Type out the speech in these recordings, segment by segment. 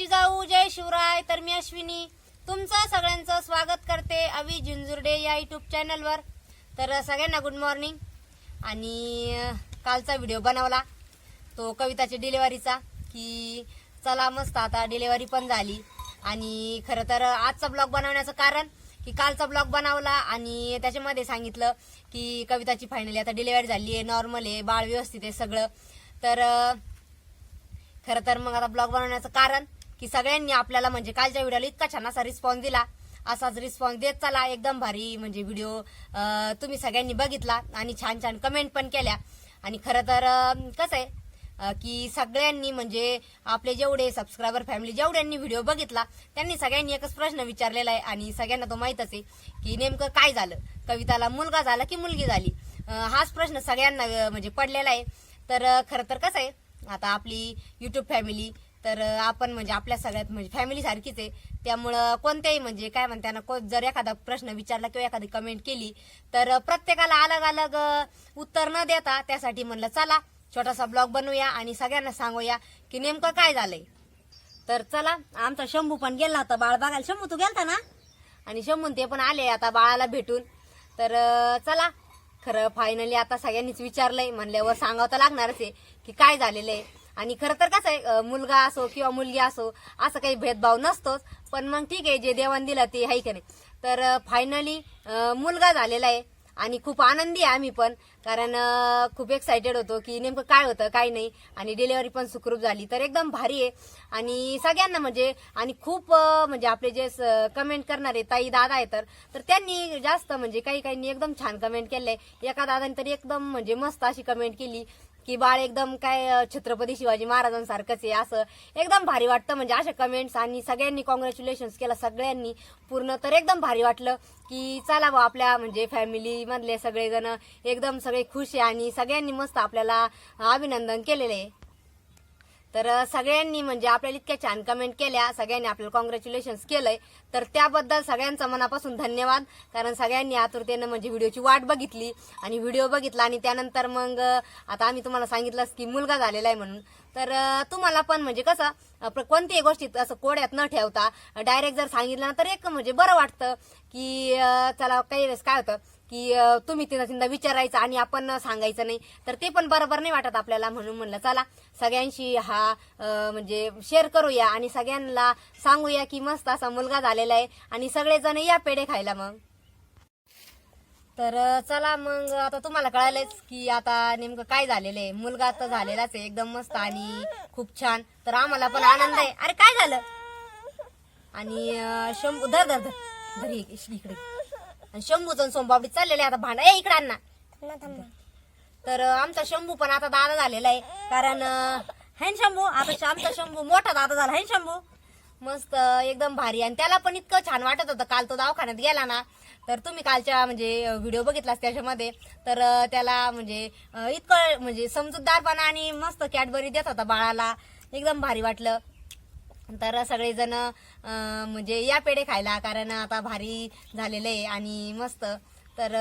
जिजाऊ जय शिवराय तर मी अश्विनी. तुमचं सगळ्यांचं स्वागत करते अवी झुंजुर्डे या युट्यूब चॅनलवर तर सगळ्यांना गुड मॉर्निंग आणि कालचा व्हिडिओ बनवला. तो कविताच्या डिलेवरीचा की चला मस्त आता डिलेवरी पण झाली. आणि खरं तर आजचा ब्लॉग बनवण्याचं कारण की कालचा ब्लॉग बनवला आणि त्याच्यामध्ये सांगितलं की कविताची फायनली आता डिलेवरी झाली आहे नॉर्मल आहे बाळ व्यवस्थित आहे सगळं. तर खरं तर मग आता ब्लॉग बनवण्याचं कारण की सगळ्यांनी आपल्याला म्हणजे कालच्या व्हिडिओला इतका छान असा रिस्पॉन्स दिला. असाच रिस्पॉन्स देत चला एकदम भारी म्हणजे व्हिडिओ तुम्ही सगळ्यांनी बघितला आणि छान छान कमेंट पण केल्या. आणि खरं तर कसं आहे की सगळ्यांनी म्हणजे आपले जेवढे सबस्क्रायबर फॅमिली जेवढ्यांनी व्हिडिओ बघितला त्यांनी सगळ्यांनी एकच प्रश्न विचारलेला आहे आणि सगळ्यांना तो माहीतच आहे की नेमकं काय झालं? कविताला मुलगा झाला की मुलगी झाली? हाच प्रश्न सगळ्यांना म्हणजे पडलेला आहे. तर खरं तर कसं आहे आता आपली युट्यूब फॅमिली तर आपण म्हणजे आपल्या सगळ्यात म्हणजे फॅमिली सारखीच आहे. त्यामुळं कोणत्याही म्हणजे काय म्हणते ना को- जर एखादा प्रश्न विचारला किंवा एखादी कमेंट केली तर प्रत्येकाला अलग अलग उत्तर न देता त्यासाठी म्हणलं चला छोटासा ब्लॉग बनवूया आणि सगळ्यांना सांगूया की नेमकं काय झालंय. तर चला आमचा शंभू पण गेला होता बाळ बघायला. शंभू तू गेलता ना? आणि शंभू ते पण आले आता बाळाला भेटून. तर चला खरं फायनली आता सगळ्यांनीच विचारलंय. म्हणल्यावर सांगावं तर लागणारच आहे की काय झालेलं आहे. आणि खरं तर कसं आहे मुलगा असो किंवा मुलगी असो असं काही भेदभाव नसतोच. पण मग ठीक आहे जे देवान दिलं ते आहे की नाही. तर फायनली मुलगा झालेला आहे आणि खूप आनंदी आहे आम्ही पण. कारण खूप एक्साइटेड होतो की नेमकं काय होतं काय नाही. आणि डिलेवरी पण सुखरूप झाली. तर एकदम भारी आहे. आणि सगळ्यांना म्हणजे आणि खूप म्हणजे आपले जे कमेंट करणारे ताई दादा आहे तर तर त्यांनी जास्त म्हणजे काही काहींनी एकदम छान कमेंट केलंय. एका दादाने तरी एकदम म्हणजे मस्त अशी कमेंट केली. की बाळ एकदम काय छत्रपती शिवाजी महाराजांसारखंच आहे. असं एकदम भारी वाटतं. म्हणजे अशा कमेंट्स आणि सगळ्यांनी कॉंग्रॅच्युलेशन केलं. सगळ्यांनी पूर्ण तर एकदम भारी वाटलं की चला बा आपल्या म्हणजे फॅमिलीमधले सगळेजण एकदम सगळे खुश आहे आणि सगळ्यांनी मस्त आपल्याला अभिनंदन केलेलं आहे. तर सगळ्यांनी म्हणजे आपल्याला इतक्या छान कमेंट केल्या. सगळ्यांनी आपल्याला कॉंग्रॅच्युलेशन केलंय. तर त्याबद्दल सगळ्यांचा मनापासून धन्यवाद. कारण सगळ्यांनी आतुरतेनं म्हणजे व्हिडिओची वाट बघितली आणि व्हिडिओ बघितला आणि त्यानंतर मग आता आम्ही तुम्हाला सांगितलंच की मुलगा झालेला आहे म्हणून. तर तुम्हाला पण म्हणजे कसं कोणत्याही गोष्टीत असं कोड्यात न ठेवता डायरेक्ट जर सांगितलं ना तर एक म्हणजे बरं वाटतं की चला काही वेळेस काय होतं की तुम्ही तिथं तिथं विचारायचं आणि आपण सांगायचं नाही. तर ते पण बरोबर नाही वाटत आपल्याला म्हणून म्हणलं. चला सगळ्यांशी हा म्हणजे शेअर करूया आणि सगळ्यांना सांगूया की मस्त असा मुलगा झालेला आहे आणि सगळेजण या पेढे खायला मग. तर अ, चला मग आता तुम्हाला कळालंच की आता नेमकं काय झालेलं आहे मुलगा तर झालेलाच आहे एकदम मस्त आणि खूप छान. तर आम्हाला पण आनंद आहे. अरे काय झालं? आणि अ, शंभू धर धर धर. धर इक- इकडे. आणि शंभूचं आणि सोमबाबडी चाललेले आता भांडा ए इकडे ना. तर अ, आमचा शंभू पण आता दादा झालेला आहे. कारण है शंभू? आता श- आमचा शंभू मोठा दादा झाला. है शंभू? मस्त एकदम भारी. आणि त्याला पण इतकं छान वाटत होतं. काल तो दवाखान्यात गेला ना तर तुम्ही कालच्या म्हणजे व्हिडिओ बघितलास त्याच्यामध्ये. तर त्याला म्हणजे इतकं म्हणजे समजूतदारपणा आणि मस्त कॅडबरी देत होता बाळाला. एकदम भारी वाटलं. तर सगळेजण म्हणजे या पेढे खायला कारण आता भारी झालेलं आहे आणि मस्त. तर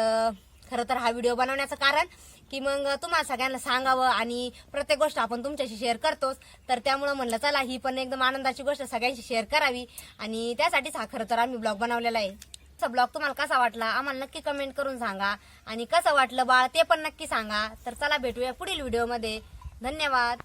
खरं तर हा व्हिडिओ बनवण्याचं कारण की मग तुम्हाला सगळ्यांना सांगावं आणि प्रत्येक गोष्ट आपण तुमच्याशी शेअर करतोच. तर त्यामुळं म्हणलं चला ही पण एकदम आनंदाची गोष्ट सगळ्यांशी शेअर करावी. आणि त्यासाठीच हा खरं तर आम्ही ब्लॉग बनवलेला आहे. ब्लॉग तुम्हाला कसा वाटला आम्हाला नक्की कमेंट करून सांगा. आणि कसं वाटलं बाळ ते पण नक्की सांगा. तर चला भेटूया पुढील व्हिडिओमध्ये धन्यवाद.